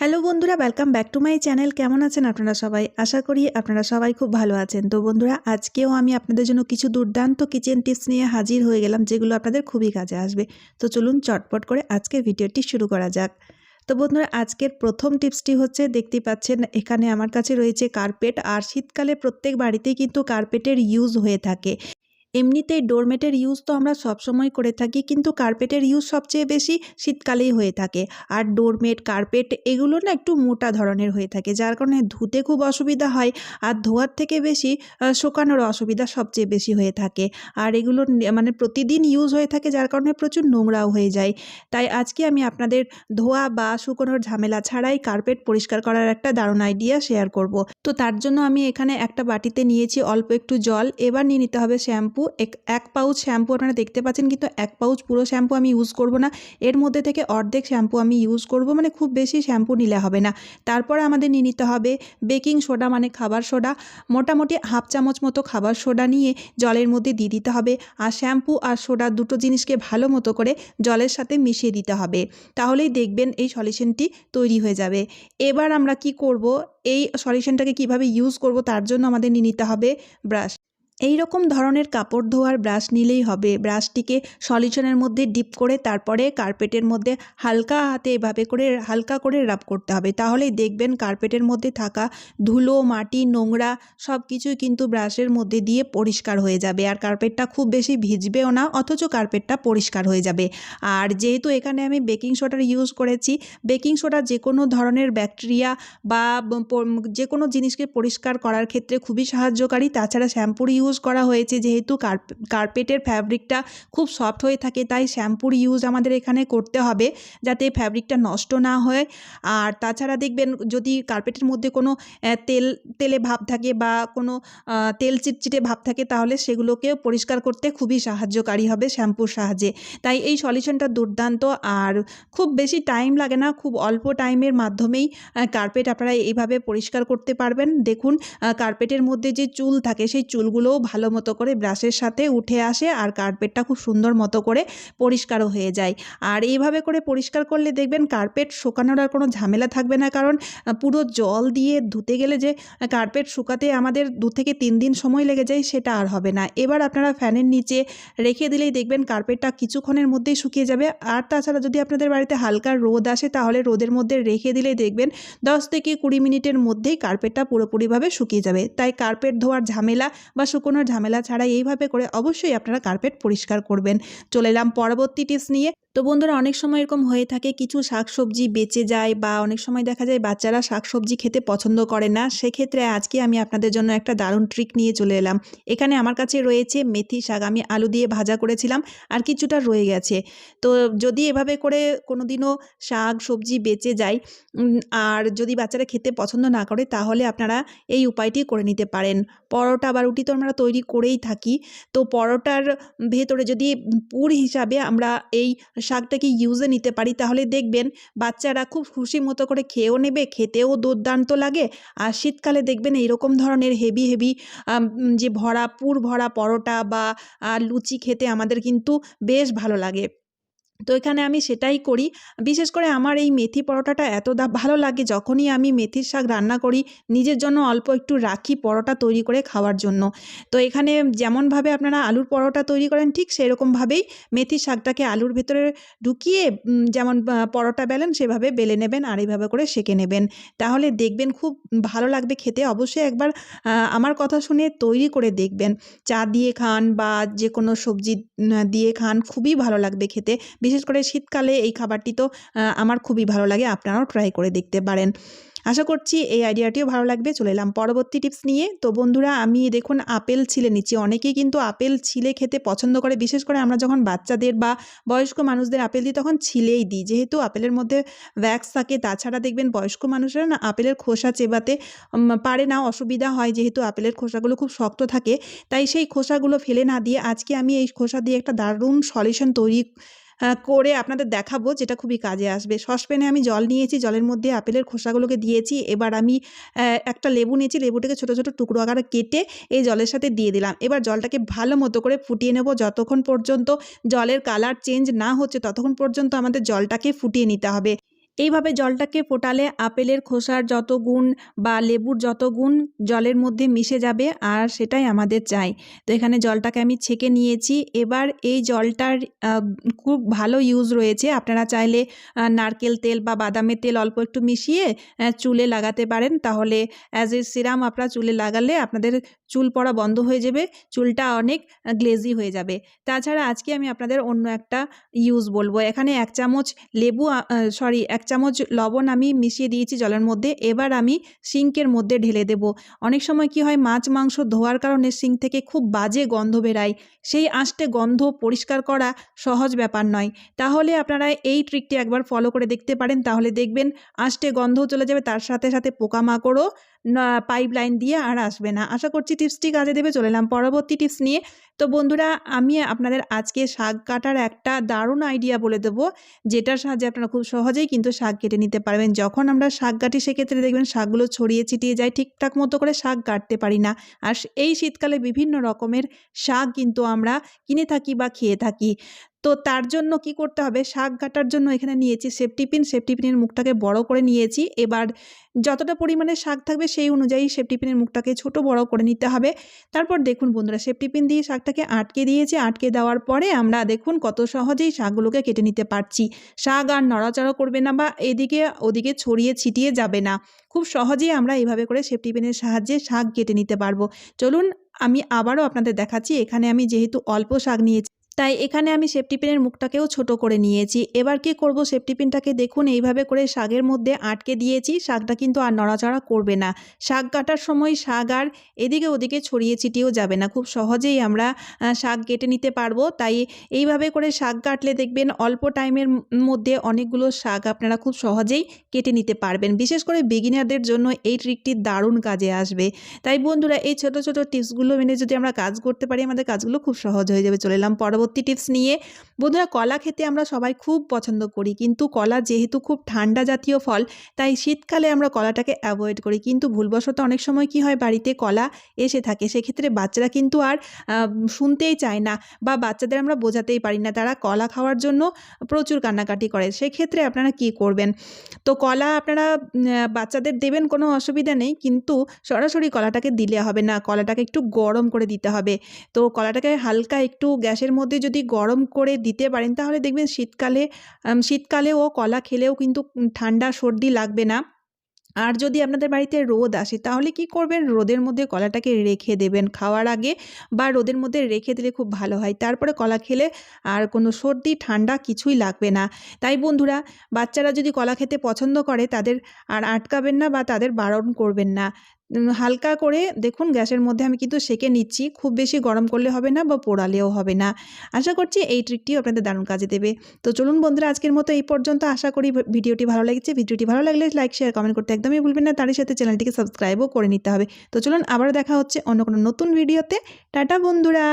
Hello বন্ধুরা welcome back to my channel কেমন আছেন আপনারা সবাই? আশা করি আপনারা সবাই খুব ভালো আছেন। তো বন্ধুরা, আজকেও আমি আপনাদের জন্য কিছু দুর্দান্ত কিচেন টিপস নিয়ে হাজির হয়ে গেলাম, যেগুলো আপনাদের খুবই কাজে আসবে। তো চলুন চটপট করে আজকের ভিডিওটি শুরু করা যাক। তো বন্ধুরা, আজকের প্রথম টিপসটি হচ্ছে, দেখতেই পাচ্ছেন, এখানে আমার কাছে রয়েছে কার্পেট আর শীতকালে প্রত্যেক বাড়িতেই কিন্তু কার্পেটের ইউজ হয়ে থাকে। এমনিতেই ডোরমেটের ইউজ তো আমরা সবসময় করে থাকি, কিন্তু কার্পেটের ইউজ সবচেয়ে বেশি শীতকালেই হয়ে থাকে। আর ডোরমেট, কার্পেট এগুলো না একটু মোটা ধরনের হয়ে থাকে, যার কারণে ধুতে খুব অসুবিধা হয় আর ধোয়ার থেকে বেশি শুকানোর অসুবিধা সবচেয়ে বেশি হয়ে থাকে। আর এগুলো মানে প্রতিদিন ইউজ হয়ে থাকে, যার কারণে প্রচুর নোংরাও হয়ে যায়। তাই আজকে আমি আপনাদের ধোয়া বা শুকোনোর ঝামেলা ছাড়াই কার্পেট পরিষ্কার করার একটা দারুণ আইডিয়া শেয়ার করব। তো তার জন্য আমি এখানে একটা বাটিতে নিয়েছি অল্প একটু জল, এবার নিয়ে নিতে হবে শ্যাম্পু। এক- এক পাউচ শ্যাম্পু আপনারা দেখতে পাচ্ছেন, কিন্তু এক পাউচ পুরো শ্যাম্পু আমি ইউজ করব না। এর মধ্যে থেকে অর্ধেক শ্যাম্পু আমি ইউজ করব মানে খুব বেশি শ্যাম্পু নিলে হবে না। তারপরে আমাদের নিয়ে নিতে হবে বেকিং সোডা মানে খাবার সোডা মোটামুটি হাফ চামচ মতো খাবার সোডা নিয়ে জলের মধ্যে দিয়ে দিতে হবে। আর শ্যাম্পু আর সোডা দুটো জিনিসকে ভালো মতো করে জলের সাথে মিশিয়ে দিতে হবে। তাহলেই দেখবেন এই সলিউশনটি তৈরি হয়ে যাবে। এবার আমরা কি করব? এই সলিউশনটাকে কীভাবে ইউজ করব? তার জন্য আমাদের নিয়ে নিতে হবে ব্রাশ এই রকম ধরনের কাপড় ধোয়ার ব্রাশ নিলেই হবে। ব্রাশটিকে সলিউশনের মধ্যে ডিপ করে তারপরে কার্পেটের মধ্যে হালকা হাতে এভাবে করে, হালকা করে রাব করতে হবে। তাহলেই দেখবেন কার্পেটের মধ্যে থাকা ধুলো, মাটি, নোংরা সব কিছুই কিন্তু ব্রাশের মধ্যে দিয়ে পরিষ্কার হয়ে যাবে। আর কার্পেটটা খুব বেশি ভিজবেও না, অথচ কার্পেটটা পরিষ্কার হয়ে যাবে। আর যেহেতু এখানে আমি বেকিং সোডার ইউজ করেছি বেকিং সোডা যে কোনো ধরনের ব্যাকটেরিয়া বা যে কোনো জিনিসকে পরিষ্কার করার ক্ষেত্রে খুবই সাহায্যকারী। তাছাড়া শ্যাম্পুর ইউজ করা হয়েছে, যেহেতু কার্প- কার্পেটের ফ্যাব্রিকটা খুব সফট হয়ে থাকে, তাই শ্যাম্পুর ইউজ আমাদের এখানে করতে হবে, যাতে ফ্যাব্রিকটা নষ্ট না হয়। আর তাছাড়া দেখবেন, যদি কার্পেটের মধ্যে কোনো তেল, তেলে ভাব থাকে বা কোনো তেল চিটচিটে ভাব থাকে, তাহলে সেগুলোকেও পরিষ্কার করতে খুবই সাহায্যকারী হবে শ্যাম্পুর সাহায্যে। তাই এই সলিউশনটা দুর্দান্ত, আর খুব বেশি টাইম লাগে না, খুব অল্প টাইমের মাধ্যমেই কার্পেট আপনারা এইভাবে পরিষ্কার করতে পারবেন। দেখুন কার্পেটের মধ্যে যে চুল থাকে, সেই চুলগুলোও ভালো মতো করে ব্রাশের সাথে উঠে আসে আর কার্পেটটা খুব সুন্দর মতো করে পরিষ্কারও হয়ে যায়। আর এইভাবে করে পরিষ্কার করলে দেখবেন কার্পেট শুকানোর আর কোনো ঝামেলা থাকবে না কারণ পুরো জল দিয়ে ধুতে গেলে যে কার্পেট শুকাতে আমাদের দু থেকে তিন দিন সময় লেগে যায় সেটা আর হবে না। এবার আপনারা ফ্যানের নিচে রেখে দিলেই দেখবেন কার্পেটটা কিছুক্ষণের মধ্যেই শুকিয়ে যাবে। আর তাছাড়া যদি আপনাদের বাড়িতে হালকা রোদ আসে তাহলে রোদের মধ্যে রেখে দিলেই দেখবেন দশ থেকে কুড়ি মিনিটের মধ্যেই কার্পেটটা পুরোপুরিভাবে শুকিয়ে যাবে। তাই কার্পেট ধোয়ার ঝামেলা বা শুকোনোর ঝামেলা ছাড়াই এইভাবে করে অবশ্যই আপনারা কার্পেট পরিষ্কার করবেন। চলে এলাম পরবর্তী টিপস নিয়ে। তো বন্ধুরা অনেক সময় এরকম হয়ে থাকে, কিছু শাকসবজি বেঁচে যায় বা অনেক সময় দেখা যায় বাচ্চারা শাকসবজি খেতে পছন্দ করে না। সেক্ষেত্রে আজকে আমি আপনাদের জন্য একটা দারুণ ট্রিক নিয়ে চলে এলাম। এখানে আমার কাছে রয়েছে মেথি শাক। আমি আলু দিয়ে ভাজা করেছিলাম আর কিছুটা রয়ে গেছে। তো যদি এভাবে করে কোনো দিনও শাক সবজি বেঁচে যায় আর যদি বাচ্চারা খেতে পছন্দ না করে, তাহলে আপনারা এই উপায়টি করে নিতে পারেন। পরোটা বা রুটি তো আমরা তৈরি করেই থাকি। তো পরোটার ভেতরে যদি পুর হিসাবে আমরা এই শাকটাকে ইউজে নিতে পারি, তাহলে দেখবেন বাচ্চারা খুব খুশি মতো করে খেয়েও নেবে, খেতেও দুর্দান্ত লাগে। আর শীতকালে দেখবেন এইরকম ধরনের হেভি হেভি যে ভরা, পুর ভরা পরোটা বা লুচি খেতে আমাদের কিন্তু বেশ ভালো লাগে। তো এখানে আমি সেটাই করি। বিশেষ করে আমার এই মেথি পরোটাটা এত ভালো লাগে যখনই আমি মেথির শাক রান্না করি নিজের জন্য অল্প একটু রাখি পরোটা তৈরি করে খাওয়ার জন্য। তো এখানে যেমনভাবে আপনারা আলুর পরোটা তৈরি করেন ঠিক সেরকমভাবেই মেথির শাকটাকে আলুর ভেতরে ঢুকিয়ে যেমন পরোটা বেলেন সেভাবে বেলে নেবেন আর এইভাবে করে সেঁকে নেবেন। তাহলে দেখবেন খুব ভালো লাগবে খেতে। অবশ্যই একবার আমার কথা শুনে তৈরি করে দেখবেন। চা দিয়ে খান বা যে কোনো সবজি দিয়ে খান খুবই ভালো লাগবে খেতে। বিশেষ করে শীতকালে এই খাবারটি তো আমার খুবই ভালো লাগে, আপনারাও ট্রাই করে দেখতে পারেন। আশা করছি এই আইডিয়াটিও ভালো লাগবে, চলে এলাম পরবর্তী টিপস নিয়ে। তো বন্ধুরা, আমি দেখুন আপেল ছিলে নিচ্ছি, অনেকেই কিন্তু আপেল ছিলে খেতে পছন্দ করে, বিশেষ করে আমরা যখন বাচ্চাদের বা বয়স্ক মানুষদের আপেল দিই, তখন ছিলেই দিই। যেহেতু আপেলের মধ্যে ভ্যাক্স থাকে, তাছাড়া দেখবেন বয়স্ক মানুষেরা না, আপেলের খোসা চেবাতে পারে না, অসুবিধা হয়, যেহেতু আপেলের খোসাগুলো খুব শক্ত থাকে। তাই সেই খোসাগুলো ফেলে না দিয়ে আজকে আমি এই খোসা দিয়ে একটা দারুণ সলিউশন তৈরি করে আপনাদের দেখাবো যেটা খুবই কাজে আসবে। সসপ্যানে আমি জল নিয়েছি, জলের মধ্যে আপেলের খোসাগুলোকে দিয়েছি। এবার আমি একটা লেবু নিয়েছি, লেবুটাকে ছোটো ছোটো টুকরো আকারে কেটে এই জলের সাথে দিয়ে দিলাম। এবার জলটাকে ভালো মতো করে ফুটিয়ে নেব। যতক্ষণ পর্যন্ত জলের কালার চেঞ্জ না হচ্ছে, ততক্ষণ পর্যন্ত আমাদের জলটাকে ফুটিয়ে নিতে হবে। এইভাবে জলটাকে ফোটালে আপেলের খোসার যত গুণ বা লেবুর যত গুণ জলের মধ্যে মিশে যাবে আর সেটাই আমাদের চাই। তো এখানে জলটাকে আমি ছেঁকে নিয়েছি। এবার এই জলটার খুব ভালো ইউজ রয়েছে। আপনারা চাইলে নারকেল তেল বা বাদামের তেল অল্প একটু মিশিয়ে চুলে লাগাতে পারেন। তাহলে অ্যাজ এ সিরাম আপনারা চুলে লাগালে আপনাদের চুল পড়া বন্ধ হয়ে যাবে, চুলটা অনেক গ্লেজি হয়ে যাবে। তাছাড়া আজকে আমি আপনাদের অন্য একটা ইউজ বলব। এখানে এক চামচ লেবু সরি এক চামচ লবণ আমি মিশিয়ে দিয়েছি জলের মধ্যে। এবার আমি সিঙ্কের মধ্যে ঢেলে দেব। অনেক সময় কি হয়, মাছ মাংস ধোয়ার কারণে সিঙ্ক থেকে খুব বাজে গন্ধ বেরায়। সেই আঁশটে গন্ধ পরিষ্কার করা সহজ ব্যাপার নয়। তাহলে আপনারা এই ট্রিকটি একবার ফলো করে দেখতে পারেন। তাহলে দেখবেন আঁশটে গন্ধ চলে যাবে, তার সাথে সাথে পোকামাকড়ও পাইপ লাইন দিয়ে আর আসবে না। আশা করছি টিপসটি কাজে দেবে, চলে এলাম পরবর্তী টিপস নিয়ে। তো বন্ধুরা, আমি আপনাদের আজকে শাক কাটার একটা দারুণ আইডিয়া বলে দেবো, যেটার সাহায্যে আপনারা খুব সহজেই কিন্তু শাক কেটে নিতে পারবেন। যখন আমরা শাক কাটি, সেক্ষেত্রে দেখবেন শাকগুলো ছড়িয়ে ছিটিয়ে যায়, ঠিকঠাক মতো করে শাক কাটতে পারি না। আর এই শীতকালে বিভিন্ন রকমের শাক কিন্তু আমরা কিনে থাকি বা খেয়ে থাকি। তো তার জন্য কি করতে হবে? শাক কাটার জন্য এখানে নিয়েছি সেফটিপিন সেফটিপিনের মুখটাকে বড় করে নিয়েছি। এবার যতটা পরিমাণে শাক থাকবে সেই অনুযায়ী সেফটিপিনের মুখটাকে ছোট বড় করে নিতে হবে। তারপর দেখুন বন্ধুরা সেফটিপিন দিয়ে শাকটাকে আটকে দিয়েছি। আটকে দেওয়ার পরে আমরা দেখুন কত সহজেই শাকগুলোকে কেটে নিতে পারছি। শাক আর নড়াচড়া করবে না বা এদিকে ওদিকে ছড়িয়ে ছিটিয়ে যাবে না। খুব সহজেই আমরা এইভাবে করে সেফটিপিনের সাহায্যে শাক কেটে নিতে পারব। চলুন আমি আবারও আপনাদের দেখাচ্ছি। এখানে আমি যেহেতু অল্প শাক নিয়েছি তাই এখানে আমি সেফটি পিনের মুখটাকেও ছোট করে নিয়েছি। এবার কি করব? সেফটি পিনটাকে দেখুন, এইভাবে করে শাকের মধ্যে আটকে দিয়েছি। শাকটা কিন্তু আর নড়াচড়া করবে না। শাক কাটার সময় শাক আর এদিকে ওদিকে ছড়িয়ে ছিটিয়েও যাবে না। খুব সহজেই আমরা শাক কেটে নিতে পারব। তাই এইভাবে করে শাক কাটলে দেখবেন অল্প টাইমের মধ্যে অনেকগুলো শাক আপনারা খুব সহজেই কেটে নিতে পারবেন। বিশেষ করে বিগিনারদের জন্য এই ট্রিকটি দারুণ কাজে আসবে। তাই বন্ধুরা, এই ছোট ছোট টিপসগুলো মেনে যদি আমরা কাজ করতে পারি, আমাদের কাজগুলো খুব সহজ হয়ে যাবে। চলে এলাম পরবর্তী টিপস নিয়ে। বন্ধুরা, কলা খেতে আমরা সবাই খুব পছন্দ করি। কিন্তু কলা যেহেতু খুব ঠান্ডা জাতীয় ফল, তাই শীতকালে আমরা কলাটাকে অ্যাভয়েড করি। কিন্তু ভুলবশত অনেক সময় কি হয়, বাড়িতে কলা এসে থাকে। সেক্ষেত্রে বাচ্চারা কিন্তু আর শুনতেই চায় না বা বাচ্চাদের আমরা বোঝাতেই পারি না। তারা কলা খাওয়ার জন্য প্রচুর কান্নাকাটি করে। সেক্ষেত্রে আপনারা কি করবেন? তো কলা আপনারা বাচ্চাদের দেবেন কোনো অসুবিধা নেই। কিন্তু সরাসরি কলাটাকে দিলে হবে না। কলাটাকে একটু গরম করে দিতে হবে। তো কলাটাকে হালকা একটু গ্যাসের মধ্যে যদি গরম করে দিতে পারেন, তাহলে দেখবেন শীতকালে শীতকালেও কলা খেলেও কিন্তু ঠান্ডা সর্দি লাগবে না। আর যদি আপনাদের বাড়িতে রোদ আসে, তাহলে কি করবেন? রোদের মধ্যে কলাটাকে রেখে দেবেন খাওয়ার আগে বা রোদের মধ্যে রেখে দিলে খুব ভালো হয়। তারপরে কলা খেলে আর কোনো সর্দি, ঠান্ডা কিছুই লাগবে না। তাই বন্ধুরা, বাচ্চারা যদি কলা খেতে পছন্দ করে, তাদের আর আটকাবেন না বা তাদের বারণ করবেন না। হালকা করে দেখুন গ্যাসের মধ্যে আমি কিন্তু সেকে নিচ্ছি। খুব বেশি গরম করলে হবে না বা পোড়ালেও হবে না। আশা করছি এই ট্রিকটিও আপনাদের দারুণ কাজে দেবে। তো চলুন বন্ধুরা, আজকের মতো এই পর্যন্ত আশা করি ভিডিওটি ভালো লেগেছে। ভিডিওটি ভালো লাগলে লাইক শেয়ার কমেন্ট করতে একদমই ভুলবেন না। তারই সাথে চ্যানেলটিকে সাবস্ক্রাইবও করে নিতে হবে। তো চলুন আবারও দেখা হচ্ছে অন্য কোনো নতুন ভিডিওতে টাটা বন্ধুরা!